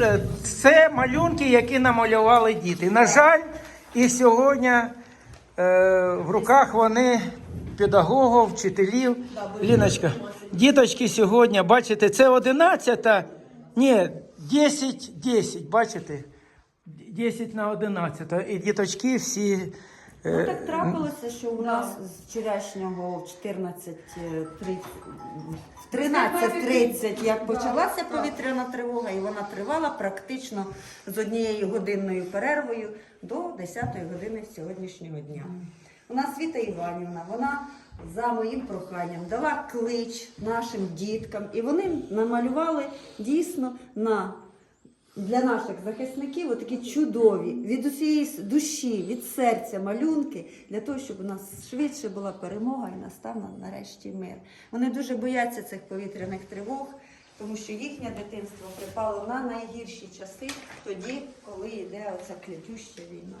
е, це малюнки, які намалювали діти. На жаль, і сьогодні е, в руках вони педагогів, вчителів. Ліночка, діточки сьогодні, бачите, це 11, ні, 10, 10, бачите? 10 на 11. І діточки всі. Ну, е, так трапилося, що у нас з вчорашнього в 14.30, в 13.30, як почалася повітряна тривога, і вона тривала практично з однією годинною перервою до 10-ї години сьогоднішнього дня. У нас Віта Іванівна, вона за моїм проханням дала клич нашим діткам, і вони намалювали дійсно на для наших захисників такі чудові від усієї душі, від серця малюнки для того, щоб у нас швидше була перемога і настав нарешті мир. Вони дуже бояться цих повітряних тривог, тому що їхнє дитинство припало на найгірші часи, тоді, коли йде оця клятюща війна.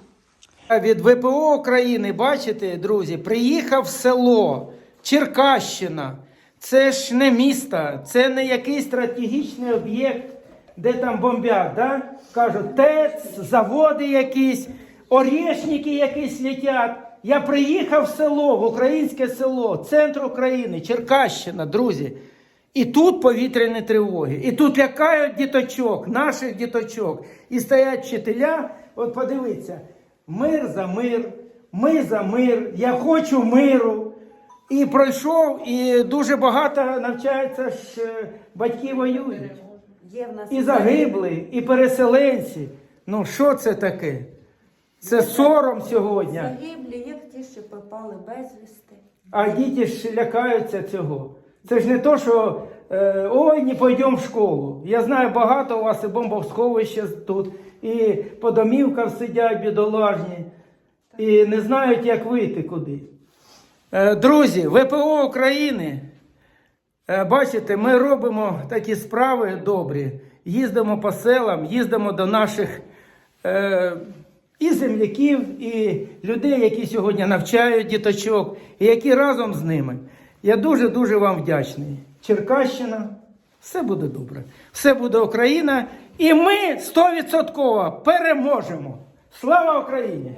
Від ВПО України, бачите, друзі, приїхав село Черкащина. Це ж не місто, це не якийсь стратегічний об'єкт, де там бомбять. Да? Кажуть, ТЕЦ, заводи якісь, орешники якісь летять. Я приїхав в село, в українське село, центр України, Черкащина, друзі. І тут повітряні тривоги. І тут лякають діточок, наших діточок. І стоять вчителя. От подивіться, мир за мир, ми за мир, я хочу миру. І пройшов, і дуже багато навчаються ж е, батьки воюють. Є в нас І загибли, і переселенці. Ну що це таке? Це сором сьогодні. загиблі, є ті, що попали безвісти. А діти ж лякаються цього. Це ж не то, що е, ой, не пойдемо в школу. Я знаю, багато у вас і бомбосховища тут, і по домівках сидять бідолажні, і не знають, як вийти куди. Е, друзі, ВПО України, бачите, ми робимо такі справи добрі. Їздимо по селам, їздимо до наших е, і земляків, і людей, які сьогодні навчають діточок, і які разом з ними. Я дуже-дуже вам вдячний. Черкащина, все буде добре. Все буде Україна, і ми стовідсотково переможемо. Слава Україні!